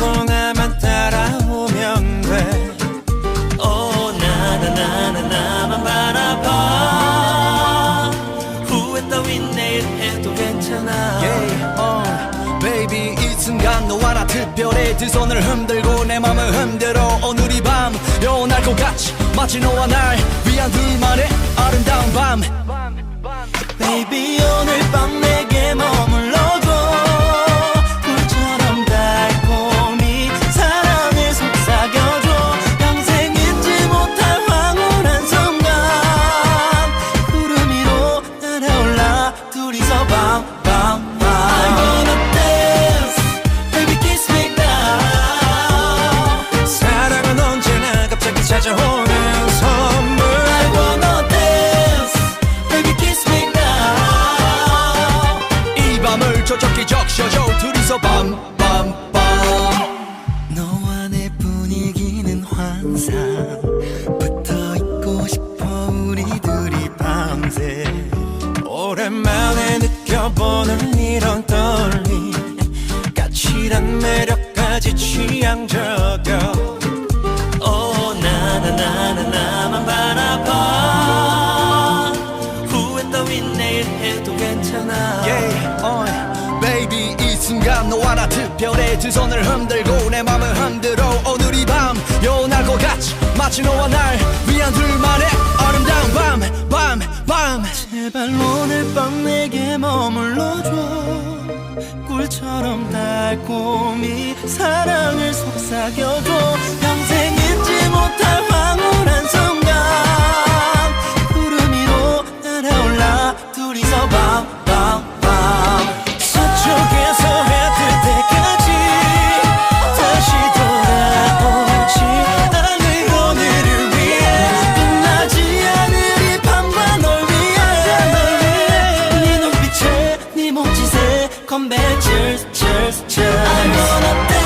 나만 따라오면 돼. 오 나나 나나 나만 바라봐. 후회 따윈 내일 해도 괜찮아. Yeah, uh, baby 이 순간 너와 나 특별해. 두 손을 흔들고 내 맘을 흔들어. 오늘 이밤 영원할 것 같이 마치 너와 날 위한 둘만의 아름다운 밤. Baby 오늘 밤 내게 둘이 괜찮아. Yeah, uh, baby 이 순간 너와 나 특별해. 두 손을 흔들고 내 맘을 흔들어. 오늘 이밤 영원할 것 같이 마치 너와 날 위한 둘만의 아름다운 밤 밤, 밤. 제발 오늘 밤 내게 머물러줘. 꿀처럼 달콤히 사랑을 속삭여줘 Come back. Cheers cheers cheers. I wanna dance